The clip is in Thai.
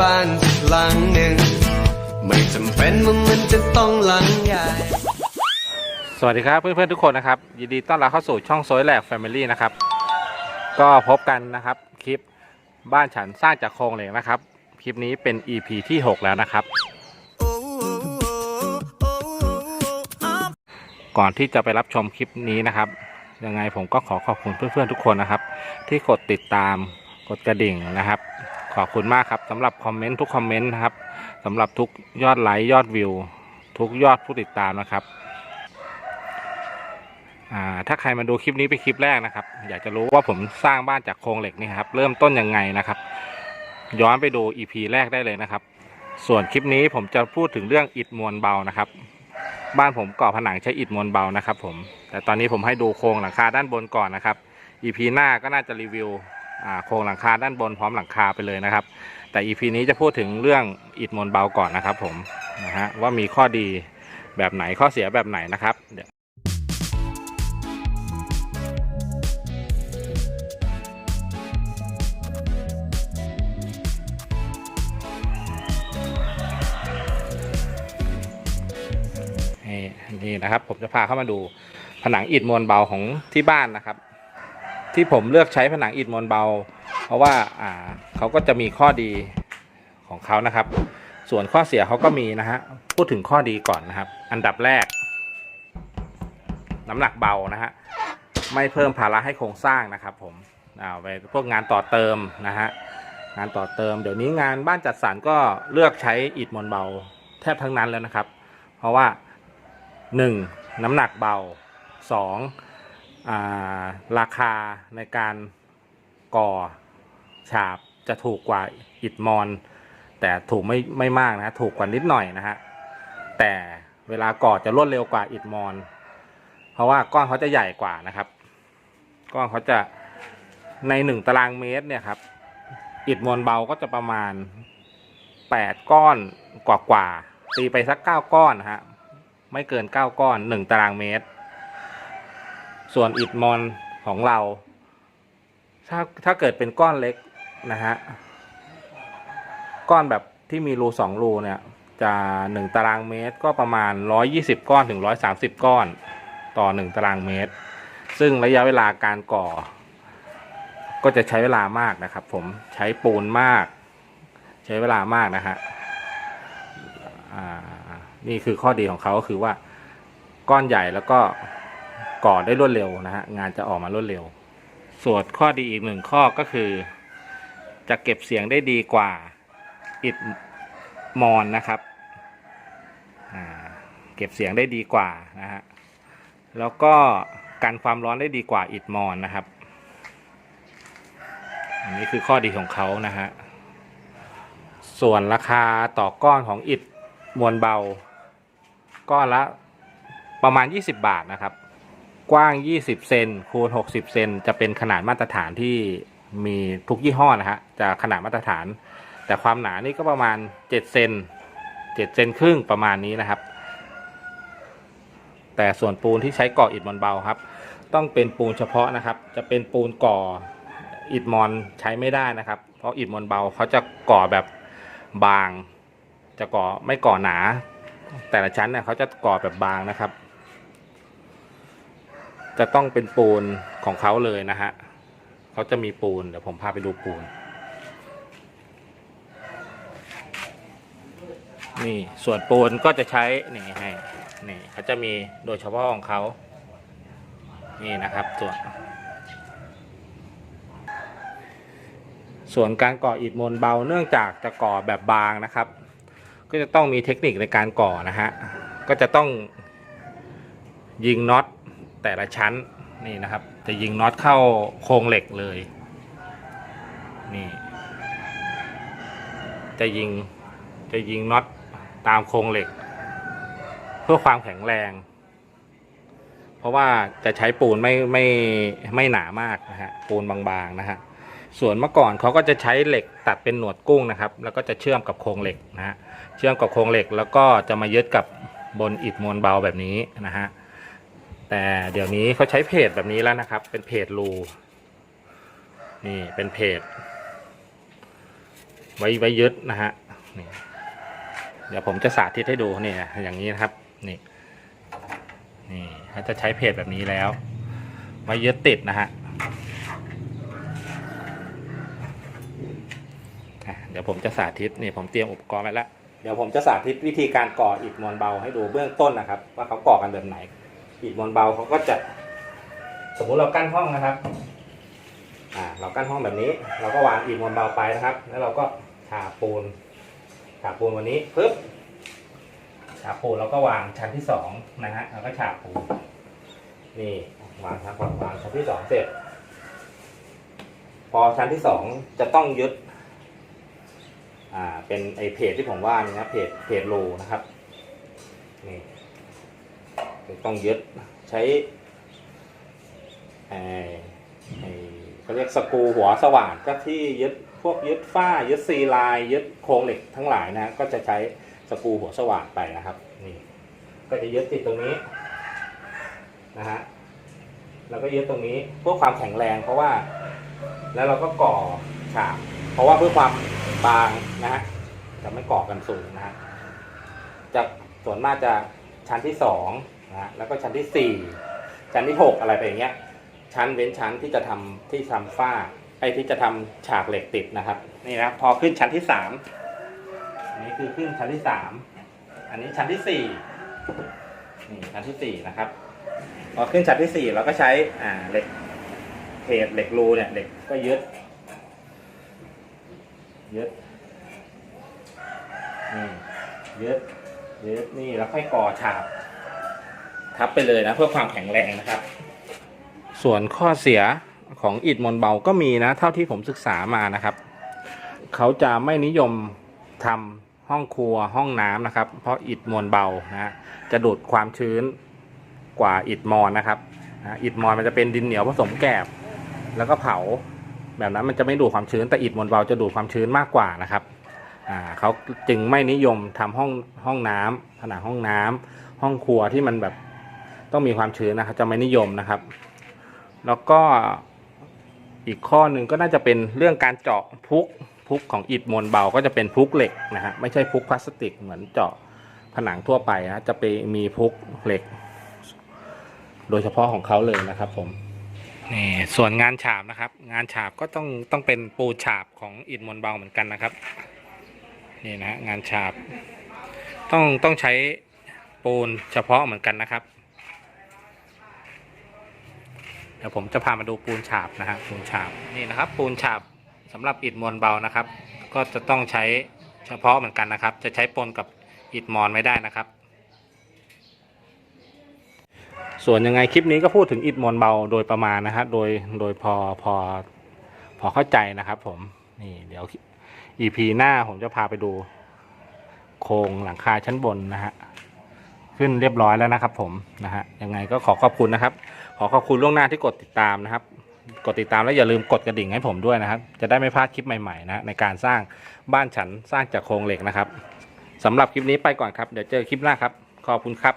บ้านสักหลังหนึ่ง ไม่จำเป็นว่ามันจะต้องหลังใหญ่ สวัสดีครับเพื่อนๆทุกคนนะครับ ยินดีต้อนรับเข้าสู่ช่องโซยแหลกแฟมิลี่นะครับ ก็พบกันนะครับคลิปบ้านฉันสร้างจากโครงเหล็กนะครับ คลิปนี้เป็น EP ที่ 6 แล้วนะครับ ก่อนที่จะไปรับชมคลิปนี้นะครับยังไงผมก็ขอขอบคุณเพื่อนๆทุกคนนะครับ ที่กดติดตามกดกระดิ่งนะครับ ขอบคุณมากครับสำหรับคอมเมนต์ทุกคอมเมนต์นะครับสำหรับทุกยอดไลค์ยอดวิว ทุกยอดผู้ติดตามนะครับถ้าใครมาดูคลิปนี้เป็นคลิปแรกนะครับ อยากจะรู้ว่าผมสร้างบ้านจากโครงเหล็กนี่ครับ เริ่มต้นยังไงนะครับ ย้อนไปดู EP แรกได้เลยนะครับ ส่วนคลิปนี้ผมจะพูดถึงเรื่องอิฐมวลเบานะครับ บ้านผมก่อผนังใช้อิฐมวลเบานะครับ ผมแต่ตอนนี้ผมให้ดูโครงหลังคาด้านบนก่อนนะครับ EP หน้าก็น่าจะรีวิว โครงหลังคาด้านบนพร้อมหลังคาไปเลยนะครับ แต่ EP นี้จะพูดถึงเรื่องอิฐมวลเบาก่อนนะครับผมนะฮะว่ามีข้อดีแบบไหนข้อเสียแบบไหนนะครับเดี๋ยวนี่นี่นะครับผมจะพาเข้ามาดูผนังอิฐมวลเบาของที่บ้านนะครับ ที่ผมเลือกใช้ผนังอิฐมวลเบา เพราะว่าอ่าเขาก็จะมีข้อดีของเขานะครับ ส่วนข้อเสียเขาก็มีนะฮะพูดถึงข้อดีก่อนนะครับ อันดับแรก น้ำหนักเบานะฮะไม่เพิ่มภาระให้โครงสร้างนะครับ ผมอ่าไปพวกงานต่อเติมนะฮะงานต่อเติม เดี๋ยวนี้งานบ้านจัดสรรก็เลือกใช้อิฐมวลเบา แทบทั้งนั้นแล้วนะครับ เพราะว่า 1. น้ำหนักเบา 2. าราคาในการก่อฉาบจะถูกกว่าอิฐมอน แต่ถูกไม่ไม่มากนะถูกกว่านิดหน่อยนะฮะแต่เวลาก่อจะรวดเร็วกว่าอิฐมอน เพราะว่าก้อนเขาจะใหญ่กว่านะครับก้อนเขาจะในหนึ่งตารางเมตรเนี่ยครับอิฐมวลเบาก็จะประมาณ8ก้อนกว่ากว่าๆตีไปสัก9ก้าก้อนนะฮะไม่เกิน9ก้าก้อน1ตารางเมตร ส่วนอิฐมอนของเรา ถ้าถ้าเกิดเป็นก้อนเล็กนะฮะ ก้อนแบบที่มีรูสองรูเนี่ย จะ1ตารางเมตรก็ประมาณ120ก้อนถึง130ก้อนต่อ1ตารางเมตร ซึ่งระยะเวลาการก่อ ก็จะใช้เวลามากนะครับ ผมใช้ปูนมาก ใช้เวลามากนะฮะนี่คือข้อดีของเขาก็คือว่าก้อนใหญ่แล้วก็ ก่อได้รวดเร็วนะฮะงานจะออกมารวดเร็ว ส่วนข้อดีอีกหนึ่งข้อก็คือ จะเก็บเสียงได้ดีกว่าอิดมอนนะครับเก็บเสียงได้ดีกว่านะฮะแล้วก็กันความร้อนได้ดีกว่าอิดมอนนะครับ อันนี้คือข้อดีของเขานะฮะส่วนราคาต่อก้อนของอิฐมวลเบาก้อนละประมาณ 20 บาทนะครับ กว้าง 20 เซนคูณ 60 เซนจะเป็นขนาดมาตรฐานที่มีทุกยี่ห้อนะฮะจะขนาดมาตรฐาน แต่ความหนานี่ก็ประมาณ 7 เซน7เซนครึ่งประมาณนี้นะครับ แต่ส่วนปูนที่ใช้ก่ออิฐมวลเบาครับ ต้องเป็นปูนเฉพาะนะครับ จะเป็นปูนก่ออิฐมอนใช้ไม่ได้นะครับ เพราะอิฐมวลเบาเขาจะก่อแบบบาง จะก่อไม่ก่อหนา แต่ละชั้นเนี่ยเขาจะก่อแบบบางนะครับ จะต้องเป็นปูนของเขาเลยนะฮะเขาจะมีปูนเดี๋ยวผมพาไปดูปูน นี่ส่วนปูนก็จะใช้นี่ให้นี่เขาจะมีโดยเฉพาะของเขานี่นะครับส่วน ส่วนการก่ออิฐมวลเบาเนื่องจากจะก่อแบบบางนะครับ ก็จะต้องมีเทคนิคในการก่อนะฮะก็จะต้องยิงน็อต แต่ละชั้นนี่นะครับ จะยิงน็อตเข้าโครงเหล็กเลยนี่จะยิงจะยิงน็อตตามโครงเหล็ก เพื่อความแข็งแรง เพราะว่าจะใช้ปูนไม่ไม่ไม่หนามากนะฮะปูนบางๆนะฮะส่วนเมื่อก่อนเขาก็จะใช้เหล็กตัดเป็นหนวดกุ้งนะครับ แล้วก็จะเชื่อมกับโครงเหล็กนะฮะเชื่อมกับโครงเหล็กแล้วก็จะมายึดกับบนอิฐมวลเบาแบบนี้นะฮะ แต่เดี๋ยวนี้เขาใช้เพจแบบนี้แล้วนะครับ เป็นเพจรูนี่เป็นเพจ ไว้ไว้ยึดนะฮะนี่เดี๋ยวผมจะสาธิตให้ดูนี่นะอย่างนี้นะครับนี่นี่เขาจะใช้เพจแบบนี้แล้วไว้ยึดติดนะฮะอะเดี๋ยวผมจะสาธิตนี่ผมเตรียมอุปกรณ์ไว้แล้วเดี๋ยวผมจะสาธิตวิธีการก่ออิฐมวลเบาให้ดูเบื้องต้นนะครับ ว่าเขาก่อกันแบบไหน อิฐมวลเบาเขาก็จะ สมมุติเรากั้นห้องนะครับอ่าเรากั้นห้องแบบนี้ เราก็วางอิฐมวลเบาไปนะครับ แล้วเราก็ฉาบปูนฉาบปูนวันนี้ปึ๊บฉาบปูนเราก็วางชั้นที่สองนะฮะเราก็ฉาบปูนนี่วางชั้นก่อนวางชั้นที่สองเสร็จ พอชั้นที่สองจะต้องยึดอ่าเป็นไอเพจที่ผมว่านี่นะเพจเพจรูนะครับนี่ ต้องยึดใช้ไอไอเขาเรียกสกรูหัวสว่านก็ที่ยึดพวกยึดฝ้ายึดซีลน์ยึดโครงเหล็กทั้งหลายนะก็จะใช้สกรูหัวสว่านไปนะครับนี่ก็จะยึดติดตรงนี้นะฮะแล้วก็ยึดตรงนี้เพื่อความแข็งแรงเพราะว่า แล้วเราก็ก่อฉาบเพราะว่าเพื่อความบางนะฮะจะไม่ก่อกันสูงนะฮะจะส่วนมากจะชั้นที่สอง นะแล้วก็ชั้นที่สี่ชั้นที่หกอะไรไปอย่างเงี้ย ชั้นเว้นชั้นที่จะทำที่ทำฝ้า ไอ้ที่จะทำฉากเหล็กติดนะครับ นี่นะพอขึ้นชั้นที่สามอันนี้คือขึ้นชั้นที่สามอันนี้ชั้นที่สี่นี่ชั้นที่สี่นะครับ พอขึ้นชั้นที่สี่เราก็ใช้อ่าเหล็กเพจเหล็กรูเนี่ยเหล็กก็ยึดยึดนี่ยึดยึดนี่แล้วค่อยก่อฉาบ ทับไปเลยนะเพื่อความแข็งแรงนะครับ ส่วนข้อเสียของอิฐมวลเบาก็มีนะ เท่าที่ผมศึกษามานะครับ เขาจะไม่นิยมทำห้องครัวห้องน้ำนะครับ เพราะอิฐมวลเบานะจะดูดความชื้นกว่าอิฐมอนนะครับอิฐมอนมันจะเป็นดินเหนียวผสมแกบ แล้วก็เผา แบบนั้นมันจะไม่ดูดความชื้นแต่อิฐมวลเบาจะดูดความชื้นมากกว่านะครับเขาจึงไม่นิยมทำห้องห้องน้ำผนังห้องน้ำห้องครัวที่มันแบบ ต้องมีความชื้นนะครับ จะไม่นิยมนะครับ แล้วก็อีกข้อหนึ่งก็น่าจะเป็นเรื่องการเจาะพุกพุกของอิฐมวลเบาก็จะเป็นพุกเหล็กนะฮะไม่ใช่พุกพลาสติกเหมือนเจาะผนังทั่วไปนะจะไปมีพุกเหล็ก โดยเฉพาะของเขาเลยนะครับผมนี่ส่วนงานฉาบนะครับ งานฉาบก็ต้องต้องเป็นปูฉาบของอิฐมวลเบาเหมือนกันนะครับนี่นะฮะงานฉาบ ต้องต้องใช้ปูนเฉพาะเหมือนกันนะครับ เดี๋ยวผมจะพามาดูปูนฉาบนะฮะปูนฉาบนี่นะครับ ปูนฉาบสำหรับอิฐมวลเบานะครับ ก็จะต้องใช้เฉพาะเหมือนกันนะครับ จะใช้ปนกับอิฐมอนไม่ได้นะครับ ส่วนยังไงคลิปนี้ก็พูดถึงอิฐมวลเบาโดยประมาณนะฮะโดยโดยพอพอพอเข้าใจนะครับ ผมนี่เดี๋ยว EP หน้าผมจะพาไปดูโครงหลังคาชั้นบนนะฮะ ขึ้นเรียบร้อยแล้วนะครับ ผมนะฮะยังไงก็ขอขอบคุณนะครับ ขอขอบคุณล่วงหน้าที่กดติดตามนะครับ กดติดตามแล้วอย่าลืมกดกระดิ่งให้ผมด้วยนะครับ จะได้ไม่พลาดคลิปใหม่ๆนะในการสร้างบ้านฉันสร้างจากโครงเหล็กนะครับสำหรับคลิปนี้ไปก่อนครับเดี๋ยวเจอคลิปหน้าครับ ขอบคุณครับ